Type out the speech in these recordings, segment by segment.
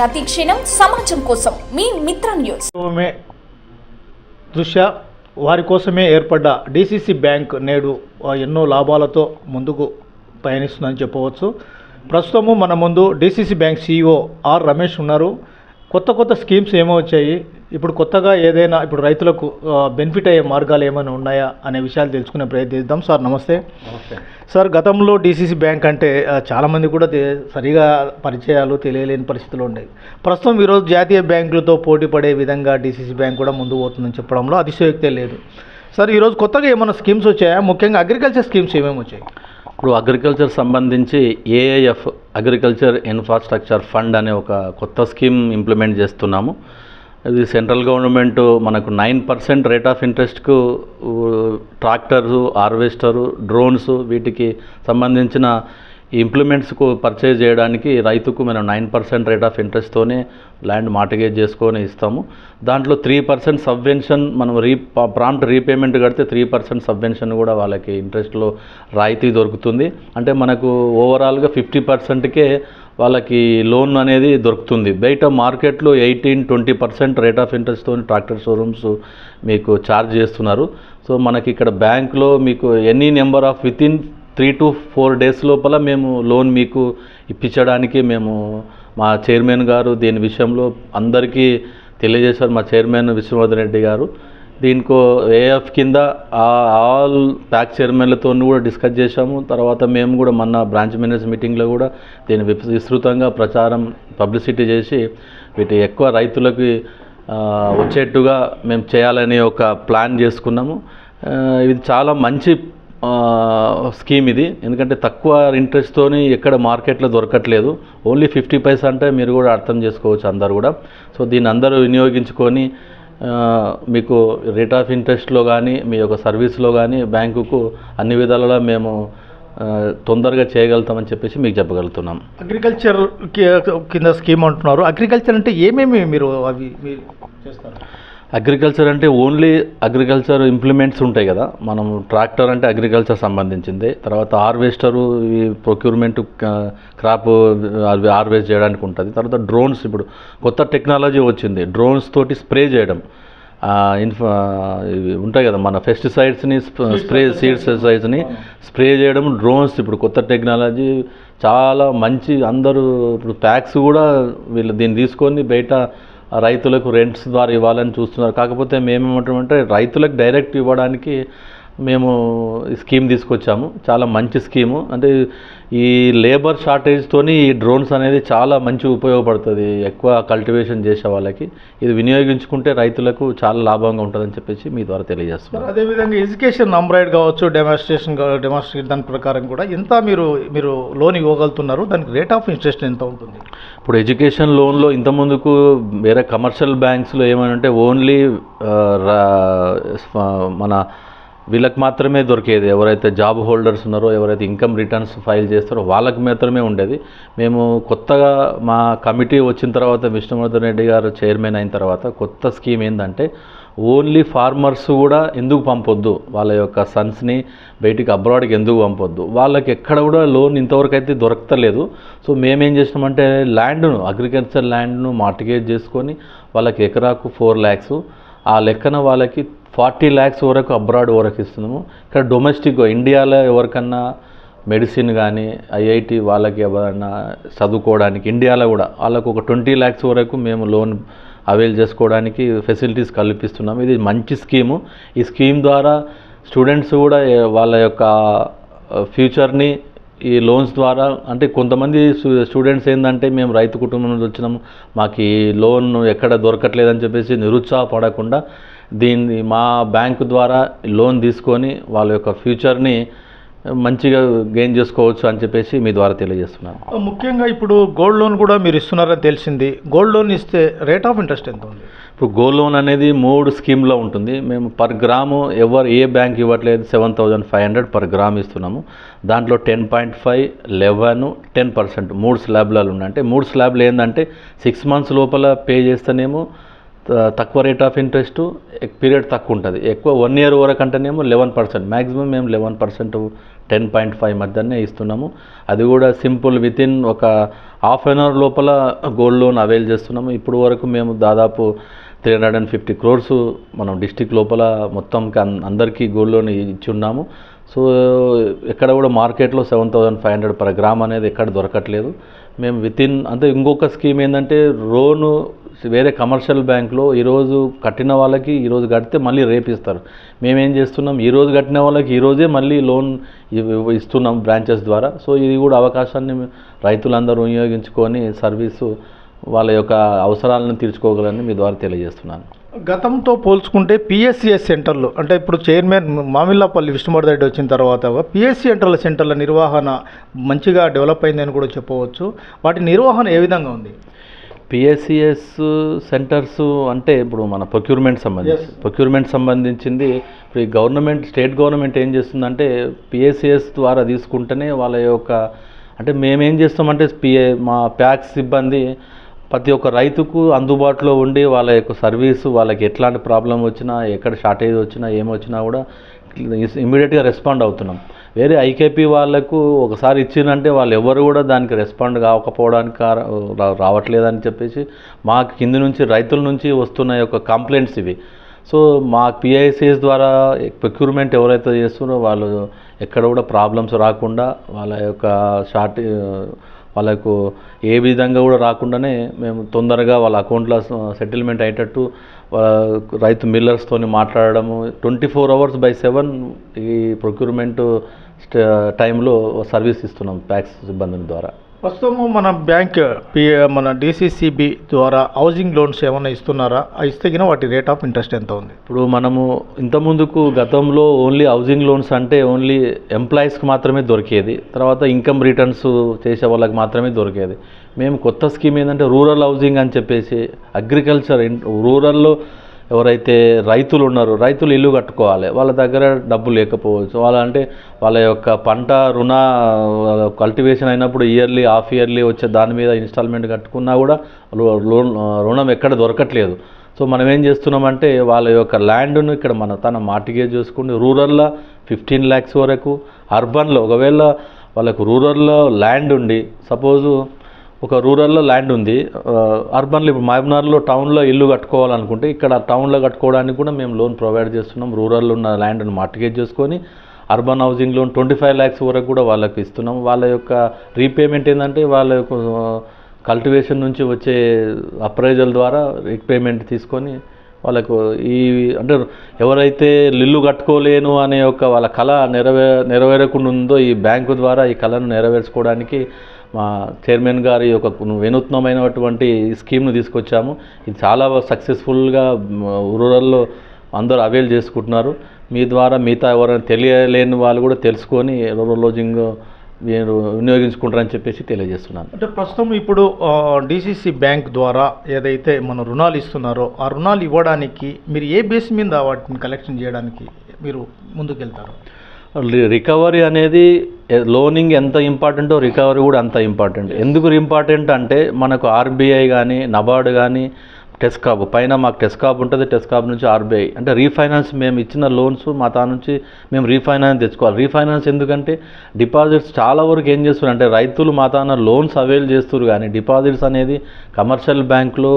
ప్రతి క్షణం సమాజం కోసం మీ మిత్ర న్యూస్. దృశ్య వారి కోసమే ఏర్పడ్డ డిసిసి బ్యాంక్ నేడు ఎన్నో లాభాలతో ముందుకు పయనిస్తుందని చెప్పవచ్చు. ప్రస్తుతము మన ముందు DCC bank CEO R Ramesh ఉన్నారు. కొత్త కొత్త స్కీమ్స్ ఏమో వచ్చాయి. ఇప్పుడు కొత్తగా ఏదైనా ఇప్పుడు రైతులకు బెనిఫిట్ అయ్యే మార్గాలు ఏమైనా ఉన్నాయా అనే విషయాలు తెలుసుకునే ప్రయత్నిద్దాం. సార్ నమస్తే. సార్ గతంలో డిసిసి బ్యాంక్ అంటే చాలామంది కూడా సరిగా పరిచయాలు తెలియలేని పరిస్థితులు ఉండేవి. ప్రస్తుతం ఈరోజు జాతీయ బ్యాంకులతో పోటీ పడే విధంగా డిసిసి బ్యాంక్ కూడా ముందు పోతుందని చెప్పడంలో అతిశయోక్తే లేదు. సార్ ఈరోజు కొత్తగా ఏమైనా స్కీమ్స్ వచ్చాయా? ముఖ్యంగా అగ్రికల్చర్ స్కీమ్స్ ఏమేమి వచ్చాయి? ఇప్పుడు అగ్రికల్చర్ సంబంధించి ఏఐఎఫ్ అగ్రికల్చర్ ఇన్ఫ్రాస్ట్రక్చర్ ఫండ్ అనే ఒక కొత్త స్కీమ్ ఇంప్లిమెంట్ చేస్తున్నాము. ఇది సెంట్రల్ గవర్నమెంట్ మనకు నైన్ పర్సెంట్ రేట్ ఆఫ్ ఇంట్రెస్ట్కు ట్రాక్టర్సు హార్వెస్టరు డ్రోన్స్ వీటికి సంబంధించిన ఇంప్లిమెంట్స్కు పర్చేజ్ చేయడానికి రైతుకు మనం నైన్ పర్సెంట్ రేట్ ఆఫ్ ఇంట్రెస్ట్తోనే ల్యాండ్ మార్టిగేజ్ చేసుకొని ఇస్తాము. దాంట్లో త్రీ పర్సెంట్ సబ్వెన్షన్ మనం రీ ప్రాంప్ట్ రీపేమెంట్ కడితే త్రీ పర్సెంట్ సబ్వెన్షన్ కూడా వాళ్ళకి ఇంట్రెస్ట్లో రాయితీ దొరుకుతుంది. అంటే మనకు ఓవరాల్గా ఫిఫ్టీ పర్సెంట్కే వాళ్ళకి లోన్ అనేది దొరుకుతుంది. బయట మార్కెట్లో eighteen twenty percent rate of ఇంట్రెస్ట్తో ట్రాక్టర్ షోరూమ్స్ మీకు ఛార్జ్ చేస్తున్నారు. సో మనకి ఇక్కడ బ్యాంక్లో మీకు any number of within three to four days లోపల మేము లోన్ మీకు ఇప్పించడానికి మేము మా చైర్మన్ గారు దీని విషయంలో అందరికీ తెలియజేశారు మా చైర్మన్ విశ్వనాథ్ రెడ్డి గారు. దీనికో ఏఎఫ్ కింద ఆల్ ప్యాక్ చైర్మన్లతో కూడా డిస్కస్ చేశాము. తర్వాత మేము కూడా మొన్న బ్రాంచ్ మేనేజర్ మీటింగ్లో కూడా దీన్ని విస్తృతంగా ప్రచారం పబ్లిసిటీ చేసి వీటి ఎక్కువ రైతులకి వచ్చేట్టుగా మేము చేయాలని ఒక ప్లాన్ చేసుకున్నాము. ఇది చాలా మంచి స్కీమ్ ఇది. ఎందుకంటే తక్కువ ఇంట్రెస్ట్తోని ఎక్కడ మార్కెట్లో దొరకట్లేదు. ఓన్లీ ఫిఫ్టీ పైసా అంటే మీరు కూడా అర్థం చేసుకోవచ్చు అందరు కూడా. సో దీన్ని అందరూ వినియోగించుకొని మీకు రేట్ ఆఫ్ ఇంట్రెస్ట్లో కానీ మీ యొక్క సర్వీస్లో కానీ బ్యాంకుకు అన్ని విధాలుగా మేము తొందరగా చేయగలుగుతామని చెప్పేసి మీకు చెప్పగలుగుతున్నాం. అగ్రికల్చర్ కింద స్కీమ్ అంటున్నారు. అగ్రికల్చర్ అంటే ఏమేమి మీరు అవి మీరు చేస్తారు? అగ్రికల్చర్ అంటే ఓన్లీ అగ్రికల్చర్ ఇంప్లిమెంట్స్ ఉంటాయి కదా. మనం ట్రాక్టర్ అంటే అగ్రికల్చర్ సంబంధించింది. తర్వాత హార్వెస్టరు ఈ ప్రొక్యూర్మెంట్ క్రాప్ హార్వెస్ట్ చేయడానికి ఉంటుంది. తర్వాత డ్రోన్స్ ఇప్పుడు కొత్త టెక్నాలజీ వచ్చింది. డ్రోన్స్ తోటి స్ప్రే చేయడం. ఇన్ఫ ఇవి ఉంటాయి కదా మన పెస్టిసైడ్స్ని స్ప్రే సీడ్స్ని స్ప్రే చేయడం. డ్రోన్స్ ఇప్పుడు కొత్త టెక్నాలజీ చాలా మంచి అందరూ ఇప్పుడు ప్యాక్స్ కూడా వీళ్ళు దీన్ని తీసుకొని బయట రైతులకు రెంట్స్ ద్వారా ఇవ్వాలని చూస్తున్నారు. కాకపోతే మేమేమంటామంటే రైతులకు డైరెక్ట్ ఇవ్వడానికి మేము స్కీమ్ తీసుకొచ్చాము. చాలా మంచి స్కీము. అంటే ఈ లేబర్ షార్టేజ్తోని ఈ డ్రోన్స్ అనేది చాలా మంచి ఉపయోగపడుతుంది. ఎక్కువ కల్టివేషన్ చేసే వాళ్ళకి. ఇది వినియోగించుకుంటే రైతులకు చాలా లాభంగా ఉంటుందని చెప్పేసి మీ ద్వారా సార్ తెలియజేస్తున్నాను అదేవిధంగా ఎడ్యుకేషన్ అంబ్రాయిడ్ కావచ్చు డెమాన్స్ట్రేషన్ డెమాన్స్ట్రేషన్ దాని ప్రకారం కూడా ఎంత మీరు మీరు లోన్ ఇవ్వగలుగుతున్నారు. దానికి రేట్ ఆఫ్ ఇంట్రెస్ట్ ఎంత ఉంటుంది? ఇప్పుడు ఎడ్యుకేషన్ లోన్లో ఇంతకుముందుకు వేరే కమర్షియల్ బ్యాంక్స్లో ఏమనంటే ఓన్లీ ఆ, రా- మన వీళ్ళకి మాత్రమే దొరికేది. ఎవరైతే జాబ్ హోల్డర్స్ ఉన్నారో ఎవరైతే ఇన్కమ్ రిటర్న్స్ ఫైల్ చేస్తారో వాళ్ళకి మాత్రమే ఉండేది. మేము కొత్తగా మా కమిటీ వచ్చిన తర్వాత విష్ణువర్ధన్ రెడ్డి గారు చైర్మన్ అయిన తర్వాత కొత్త స్కీమ్ ఏంటంటే ఓన్లీ ఫార్మర్స్ కూడా ఎందుకు పంపొద్దు? వాళ్ళ యొక్క సన్స్ని బయటికి అబ్రాడ్కి ఎందుకు పంపొద్దు? వాళ్ళకి ఎక్కడ కూడా లోన్ ఇంతవరకు అయితే దొరకతలేదు. సో మేమేం చేసినామంటే ల్యాండ్ను అగ్రికల్చర్ ల్యాండ్ను మార్టిగేజ్ చేసుకొని వాళ్ళకి ఎకరాకు ఫోర్ ల్యాక్స్. ఆ లెక్కన వాళ్ళకి ఫార్టీ ల్యాక్స్ వరకు అబ్రాడ్ వరకు ఇస్తున్నాము. ఇక్కడ డొమెస్టిక్ ఇండియాలో ఎవరికన్నా మెడిసిన్ కానీ ఐఐటి వాళ్ళకి ఎవరైనా చదువుకోవడానికి ఇండియాలో కూడా వాళ్ళకు ఒక ట్వంటీ ల్యాక్స్ వరకు మేము లోన్ అవైల్ చేసుకోవడానికి ఫెసిలిటీస్ కల్పిస్తున్నాం. ఇది మంచి స్కీము. ఈ స్కీమ్ ద్వారా స్టూడెంట్స్ కూడా వాళ్ళ యొక్క ఫ్యూచర్ని ఈ లోన్స్ ద్వారా అంటే కొంతమంది స్టూడెంట్స్ ఏంటంటే మేము రైతు కుటుంబం నుంచి వచ్చినాము. మాకు ఈ లోన్ ఎక్కడ దొరకట్లేదని చెప్పేసి నిరుత్సాహపడకుండా దీన్ని మా బ్యాంకు ద్వారా లోన్ తీసుకొని వాళ్ళ యొక్క ఫ్యూచర్ని మంచిగా గెయిన్ చేసుకోవచ్చు అని చెప్పేసి మీ ద్వారా తెలియజేస్తున్నాను. ముఖ్యంగా ఇప్పుడు గోల్డ్ లోన్ కూడా మీరు ఇస్తున్నారని తెలిసింది. గోల్డ్ లోన్ ఇస్తే రేట్ ఆఫ్ ఇంట్రెస్ట్ ఎంత ఉంది? ఇప్పుడు గోల్డ్ లోన్ అనేది మూడు స్కీమ్లో ఉంటుంది. మేము పర్ గ్రాము ఎవరు ఏ బ్యాంక్ ఇవ్వట్లేదు seven thousand five hundred per gram ఇస్తున్నాము. దాంట్లో ten point five eleven ten percent మూడు స్లాబ్లలో ఉన్నాయి. అంటే మూడు స్లాబ్లు ఏంటంటే సిక్స్ మంత్స్ లోపల పే చేస్తేనేమో తక్కువ రేట్ ఆఫ్ ఇంట్రెస్ట్ పీరియడ్ తక్కువ ఉంటుంది. ఎక్కువ వన్ ఇయర్ వరకు అంటేనేమో లెవెన్ పర్సెంట్. మ్యాక్సిమం మేము eleven percent ten point five మధ్యనే ఇస్తున్నాము. అది కూడా సింపుల్ వితిన్ ఒక హాఫ్ అన్ అవర్ లోపల గోల్డ్ లోన్ అవైల్ చేస్తున్నాము. ఇప్పుడు వరకు మేము దాదాపు three hundred and fifty crores మనం డిస్టిక్ లోపల మొత్తం అందరికీ గోల్డ్ లోన్ ఇచ్చి ఉన్నాము సో ఎక్కడ కూడా మార్కెట్లో seven thousand five hundred per gram అనేది ఎక్కడ దొరకట్లేదు. మేము వితిన్ అంటే ఇంకొక స్కీమ్ ఏంటంటే లోను వేరే కమర్షియల్ బ్యాంక్లో ఈరోజు కట్టిన వాళ్ళకి ఈరోజు కడితే మళ్ళీ రేపు ఇస్తారు మేమేం చేస్తున్నాం? ఈరోజు కట్టిన వాళ్ళకి ఈరోజే మళ్ళీ లోన్ ఇస్తున్నాం బ్రాంచెస్ ద్వారా. సో ఇది కూడా అవకాశాన్ని రైతులందరూ వినియోగించుకొని సర్వీసు వాళ్ళ యొక్క అవసరాలను తీర్చుకోగలని మీ ద్వారా తెలియజేస్తున్నాను. గతంతో పోల్చుకుంటే పిఎస్సిఎస్ సెంటర్లు అంటే ఇప్పుడు చైర్మన్ మామిళ్ళపల్లి విష్ణువర్ధన్ రెడ్డి వచ్చిన తర్వాత పిఎస్సి సెంటర్ల సెంటర్ల నిర్వహణ మంచిగా డెవలప్ అయిందని కూడా చెప్పవచ్చు. వాటి నిర్వహణ ఏ విధంగా ఉంది? పిఎస్సిఎస్ సెంటర్స్ అంటే ఇప్పుడు మన ప్రొక్యూర్మెంట్ సంబంధించి. ప్రొక్యూర్మెంట్ సంబంధించింది ఇప్పుడు ఈ గవర్నమెంట్ స్టేట్ గవర్నమెంట్ ఏం చేస్తుందంటే పిఎస్సిఎస్ ద్వారా తీసుకుంటేనే వాళ్ళ యొక్క అంటే మేమేం చేస్తామంటే పిఏ మా ప్యాక్స్ సిబ్బంది ప్రతి ఒక్క రైతుకు అందుబాటులో ఉండి వాళ్ళ యొక్క సర్వీసు వాళ్ళకి ఎట్లాంటి ప్రాబ్లం వచ్చినా ఎక్కడ షార్టేజ్ వచ్చినా ఏమొచ్చినా కూడా ఇమీడియట్గా రెస్పాండ్ అవుతున్నాం వేరే ఐకేపీ వాళ్ళకు ఒకసారి ఇచ్చిందంటే వాళ్ళు ఎవరు కూడా దానికి రెస్పాండ్ కాకపోవడానికి రావట్లేదని చెప్పేసి మాకు కింది నుంచి రైతుల నుంచి వస్తున్న యొక్క కంప్లైంట్స్ ఇవి. సో మా పిఐసిఎస్ ద్వారా ప్రొక్యూర్మెంట్ ఎవరైతే చేస్తున్నారో వాళ్ళు ఎక్కడ కూడా ప్రాబ్లమ్స్ రాకుండా వాళ్ళ యొక్క షార్ట్ వాళ్ళకు ఏ విధంగా కూడా రాకుండానే మేము తొందరగా వాళ్ళ అకౌంట్లో సెటిల్మెంట్ అయ్యేటట్టు రైతు మిల్లర్స్తోని మాట్లాడడము twenty four hours by seven ఈ ప్రొక్యూర్మెంట్ టైంలో సర్వీస్ ఇస్తున్నాం ప్యాక్స్ సిబ్బంది ద్వారా. ప్రస్తుతము మన బ్యాంక్ మన డిసిసిబి ద్వారా హౌసింగ్ లోన్స్ ఏమైనా ఇస్తున్నారా? ఇస్తే గిన వాటి రేట్ ఆఫ్ ఇంట్రెస్ట్ ఎంత ఉంది? ఇప్పుడు మనము ఇంతకుముందుకు గతంలో ఓన్లీ హౌసింగ్ లోన్స్ అంటే ఓన్లీ ఎంప్లాయీస్కి మాత్రమే దొరికేది. తర్వాత ఇన్కమ్ రిటర్న్స్ చేసే వాళ్ళకి మాత్రమే దొరికేది. మేము కొత్త స్కీమ్ ఏంటంటే రూరల్ హౌసింగ్ అని చెప్పేసి అగ్రికల్చర్ రూరల్లో ఎవరైతే రైతులు ఉన్నారో రైతులు ఇల్లు కట్టుకోవాలి వాళ్ళ దగ్గర డబ్బు లేకపోవచ్చు. వాళ్ళ అంటే వాళ్ళ యొక్క పంట రుణ కల్టివేషన్ అయినప్పుడు ఇయర్లీ హాఫ్ ఇయర్లీ వచ్చే దాని మీద ఇన్స్టాల్మెంట్ కట్టుకున్నా కూడా లోన్ రుణం ఎక్కడ దొరకట్లేదు. సో మనం ఏం చేస్తున్నామంటే వాళ్ళ యొక్క ల్యాండ్ను ఇక్కడ మన తన మార్టిగేజ్ చూసుకుని రూరల్లో ఫిఫ్టీన్ ల్యాక్స్ వరకు అర్బన్లో ఒకవేళ వాళ్ళకు రూరల్లో ల్యాండ్ ఉండి సపోజు ఒక రూరల్లో ల్యాండ్ ఉంది. అర్బన్లో ఇప్పుడు మహబూబ్నగర్లో టౌన్లో ఇల్లు కట్టుకోవాలనుకుంటే ఇక్కడ టౌన్లో కట్టుకోవడానికి కూడా మేము లోన్ ప్రొవైడ్ చేస్తున్నాం. రూరల్లో ఉన్న ల్యాండ్ను మార్టిగేజ్ చేసుకొని urban housing loan twenty five lakhs వరకు కూడా వాళ్ళకి ఇస్తున్నాం. వాళ్ళ యొక్క రీపేమెంట్ ఏంటంటే వాళ్ళ యొక్క కల్టివేషన్ నుంచి వచ్చే అప్రైజల్ ద్వారా రీపేమెంట్ తీసుకొని వాళ్ళకు ఈ అంటే ఎవరైతే ఇల్లు కట్టుకోలేను అనే ఒక వాళ్ళ కళ నెరవే నెరవేరకుండా ఉందో ఈ బ్యాంకు ద్వారా ఈ కళను నెరవేర్చుకోవడానికి మా చైర్మన్ గారి యొక్క వినూత్నమైనటువంటి స్కీమ్ను తీసుకొచ్చాము. ఇది చాలా సక్సెస్ఫుల్గా రూరల్లో అందరూ అవైల్ చేసుకుంటున్నారు. మీ ద్వారా మిగతా ఎవరైనా తెలియలేని వాళ్ళు కూడా తెలుసుకొని రూరల్ లోజింగ్ మీరు వినియోగించుకుంటారని చెప్పేసి తెలియజేస్తున్నాను. అంటే ప్రస్తుతం ఇప్పుడు డిసిసి బ్యాంక్ ద్వారా ఏదైతే మన రుణాలు ఇస్తున్నారో ఆ రుణాలు ఇవ్వడానికి మీరు ఏ బేస్ మీద వాటిని కలెక్షన్ చేయడానికి మీరు ముందుకెళ్తారు? రికవరీ అనేది లోనింగ్ ఎంత ఇంపార్టెంటో రికవరీ కూడా అంత ఇంపార్టెంట్. ఎందుకు ఇంపార్టెంట్ అంటే మనకు ఆర్బీఐ కానీ నబార్డ్ కానీ టెస్కాబ్ పైన మాకు టెస్కాబ్ ఉంటుంది టెస్కాబ్ నుంచి ఆర్బీఐ. అంటే రీఫైనాన్స్ మేము ఇచ్చిన లోన్స్ మా తా నుంచి మేము రీఫైనాన్స్ తెచ్చుకోవాలి. రీఫైనాన్స్ ఎందుకంటే డిపాజిట్స్ చాలా వరకు ఏం చేస్తున్నారు అంటే రైతులు మా తాన లోన్స్ అవైల్ చేస్తున్నారు కానీ డిపాజిట్స్ అనేది కమర్షియల్ బ్యాంకులో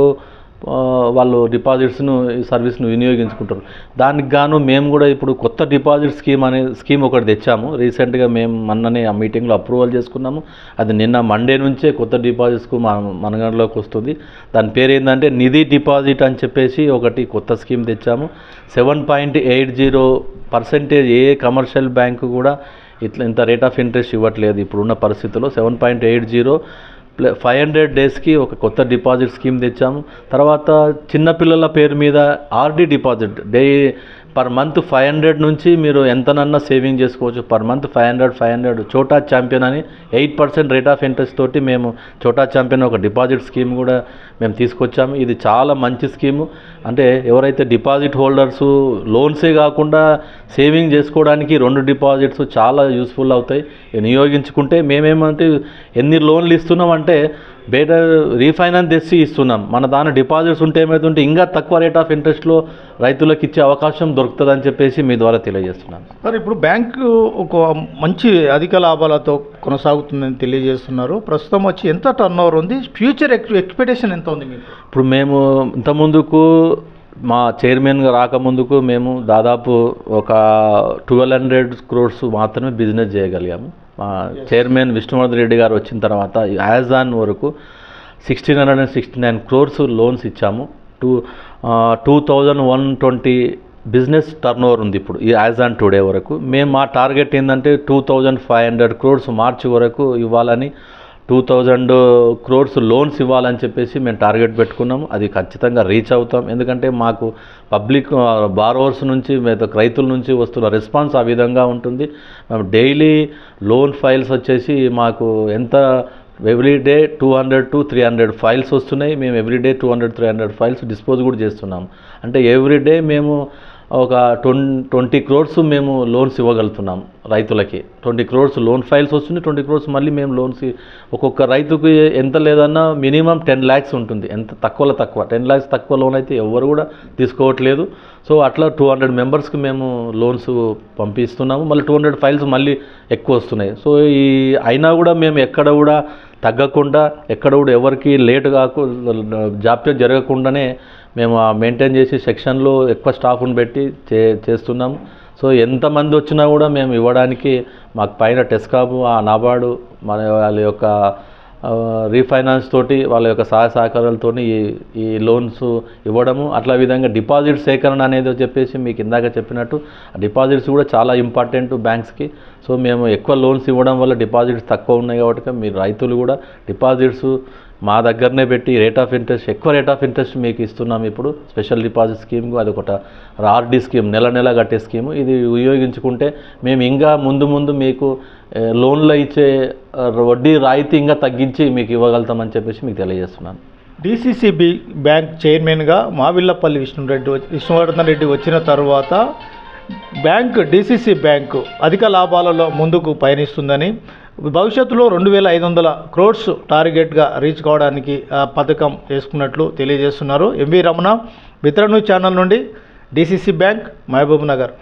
వాళ్ళు డిపాజిట్స్ను ఈ సర్వీస్ను వినియోగించుకుంటారు. దానికి గాను మేము కూడా ఇప్పుడు కొత్త డిపాజిట్ స్కీమ్ అనే స్కీమ్ ఒకటి తెచ్చాము. రీసెంట్గా మేము మొన్ననే ఆ మీటింగ్లో అప్రూవల్ చేసుకున్నాము. అది నిన్న మండే నుంచే కొత్త డిపాజిట్స్కు మన మనగంలోకి వస్తుంది. దాని పేరు ఏంటంటే నిధి డిపాజిట్ అని చెప్పేసి ఒకటి కొత్త స్కీమ్ తెచ్చాము. Seven point eight zero percentage ఏ కమర్షియల్ బ్యాంకు కూడా ఇట్లా ఇంత రేట్ ఆఫ్ ఇంట్రెస్ట్ ఇవ్వట్లేదు. ఇప్పుడున్న పరిస్థితుల్లో seven point eight zero five hundred డేస్కి ఒక కొత్త డిపాజిట్ స్కీమ్ తెచ్చాము. తర్వాత చిన్నపిల్లల పేరు మీద RD deposit. Day per month five hundred నుంచి మీరు ఎంతనన్నా సేవింగ్ చేసుకోవచ్చు. Per month five hundred five hundred. Chota champion అని eight percent rate of interest తోటి మేము చోటా ఛాంపియన్ ఒక డిపాజిట్ స్కీమ్ కూడా మేము తీసుకొచ్చాము ఇది చాలా మంచి స్కీము. అంటే ఎవరైతే డిపాజిట్ హోల్డర్స్ లోన్సే కాకుండా సేవింగ్ చేసుకోవడానికి రెండు డిపాజిట్స్ చాలా యూస్ఫుల్ అవుతాయి. వినియోగించుకుంటే మేమేమంటే ఎన్ని లోన్లు ఇస్తున్నామంటే బెటర్ రీఫైనాన్స్ తెచ్చి ఇస్తున్నాం. మన దాని డిపాజిట్స్ ఉంటే ఏమవుతుంటే ఇంకా తక్కువ రేట్ ఆఫ్ ఇంట్రెస్ట్లో రైతులకు ఇచ్చే అవకాశం దొరుకుతుందని చెప్పేసి మీ ద్వారా తెలియజేస్తున్నాను. సార్ ఇప్పుడు బ్యాంకు ఒక మంచి అధిక లాభాలతో కొనసాగుతుందని తెలియజేస్తున్నారు. ప్రస్తుతం వచ్చి ఎంత టర్న్ ఓవర్ ఉంది? ఫ్యూచర్ ఎక్స్ ఎక్స్పెక్టేషన్ ఎంత ఉంది మీకు? ఇప్పుడు మేము ఇంతకుముందుకు మా చైర్మన్గా రాకముందుకు మేము దాదాపు ఒక ట్వెల్వ్ హండ్రెడ్ క్రోర్స్ మాత్రమే బిజినెస్ చేయగలిగాము. చైర్మన్ విష్ణువర్ధన్ రెడ్డి గారు వచ్చిన తర్వాత యాజ్ ఆన్ వరకు sixteen hundred and sixty nine crores loans ఇచ్చాము two two thousand one twenty business turnover ఉంది ఇప్పుడు ఈ యాజ్ ఆన్ టుడే వరకు. మేము మా టార్గెట్ ఏంటంటే two thousand five hundred crores మార్చి వరకు ఇవ్వాలని టూ థౌజండ్ క్రోర్స్ లోన్స్ ఇవ్వాలని చెప్పేసి మేము టార్గెట్ పెట్టుకున్నాము. అది ఖచ్చితంగా రీచ్ అవుతాం. ఎందుకంటే మాకు పబ్లిక్ బారోవర్స్ నుంచి మీద రైతుల నుంచి వస్తున్న రెస్పాన్స్ ఆ విధంగా ఉంటుంది. మేము డైలీ లోన్ ఫైల్స్ వచ్చేసి మాకు ఎంత? Every day two hundred to three hundred files వస్తున్నాయి. మేము every day two hundred three hundred files dispose కూడా చేస్తున్నాం అంటే ఎవ్రీడే మేము ఒక ట్వం ట్వంటీ క్రోర్స్ మేము లోన్స్ ఇవ్వగలుగుతున్నాం రైతులకి. ట్వంటీ క్రోర్స్ లోన్ ఫైల్స్ వస్తుంది ట్వంటీ క్రోర్స్ మళ్ళీ మేము లోన్స్ ఒక్కొక్క రైతుకి ఎంత లేదన్నా మినిమం టెన్ ల్యాక్స్ ఉంటుంది. ఎంత తక్కువలో తక్కువ. టెన్ ల్యాక్స్ తక్కువ లోన్ అయితే ఎవరు కూడా తీసుకోవట్లేదు. సో అట్లా టూ హండ్రెడ్ మెంబర్స్కి మేము లోన్స్ పంపిస్తున్నాము. మళ్ళీ టూ హండ్రెడ్ ఫైల్స్ మళ్ళీ ఎక్కువ వస్తున్నాయి. సో ఈ అయినా కూడా మేము ఎక్కడ కూడా తగ్గకుండా ఎక్కడ కూడా ఎవరికి లేట్ కాకు జాప్యం జరగకుండానే మేము ఆ మెయింటైన్ చేసి సెక్షన్లో ఎక్కువ స్టాఫ్ని పెట్టి చే చేస్తున్నాము సో ఎంతమంది వచ్చినా కూడా మేము ఇవ్వడానికి మాకు పైన టెస్కాబ్ ఆ నాబార్డు మన వాళ్ళ యొక్క రీఫైనాన్స్ తోటి వాళ్ళ యొక్క సహాయ సహకారాలతో ఈ ఈ లోన్స్ ఇవ్వడము అట్లా విధంగా డిపాజిట్ సేకరణ అనేది చెప్పేసి మీకు ఇందాక చెప్పినట్టు ఆ డిపాజిట్స్ కూడా చాలా ఇంపార్టెంట్ బ్యాంక్స్కి సో మేము ఎక్కువ లోన్స్ ఇవ్వడం వల్ల డిపాజిట్స్ తక్కువ ఉన్నాయి కాబట్టి మీరు రైతులు కూడా డిపాజిట్స్ మా దగ్గరనే పెట్టి రేట్ ఆఫ్ ఇంట్రెస్ట్ ఎక్కువ రేట్ ఆఫ్ ఇంట్రెస్ట్ మీకు ఇస్తున్నాం ఇప్పుడు. స్పెషల్ డిపాజిట్ స్కీమ్ అది ఒకట ఆర్డీ స్కీమ్ నెల నెల కట్టే స్కీము. ఇది ఉపయోగించుకుంటే మేము ఇంకా ముందు ముందు మీకు లోన్లో ఇచ్చే వడ్డీ రాయితీ ఇంకా తగ్గించి మీకు ఇవ్వగలుగుతామని చెప్పేసి మీకు తెలియజేస్తున్నాను. డిసిసిబి బ్యాంక్ చైర్మన్గా మావిల్లపల్లి విష్ణురెడ్డి వచ్చి- విష్ణువర్ధన్ రెడ్డి వచ్చిన తర్వాత బ్యాంక్ డిసిసి బ్యాంకు అధిక లాభాలలో ముందుకు పయనిస్తుందని భవిష్యత్తులో రెండు వేల ఐదు వందల క్రోడ్స్ టార్గెట్గా రీచ్ కావడానికి పథకం వేసుకున్నట్లు తెలియజేస్తున్నారు. ఎంవి రమణ మిత్రను ఛానల్ నుండి డిసిసి బ్యాంక్ మహబూబ్ నగర్.